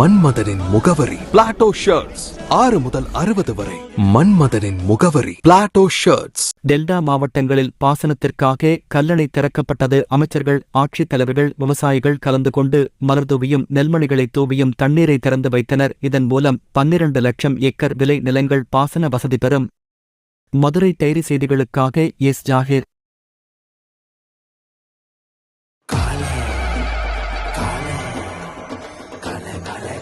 மன்மதனின் முகவரி. Plato shirts ஆறு முதல் அறுபது வரை. மன்மதனின் முகவரி. பிளாட்டோ ஷர்ட்ஸ் டெல்டா மாவட்டங்களில் பாசனத்திற்காக கல்லணை திறக்கப்பட்டது அமைச்சர்கள் ஆட்சித் தலைவர்கள் விவசாயிகள் கலந்து கொண்டு மலர் தூவியும் நெல்மணிகளை தூவியும் தண்ணீரை திறந்து வைத்தனர். இதன் மூலம் பன்னிரண்டு லட்சம் ஏக்கர் விலை நிலங்கள் பாசன வசதி பெறும். மதுரை டைரி செய்திகளுக்காக எஸ். ஜாகிர்.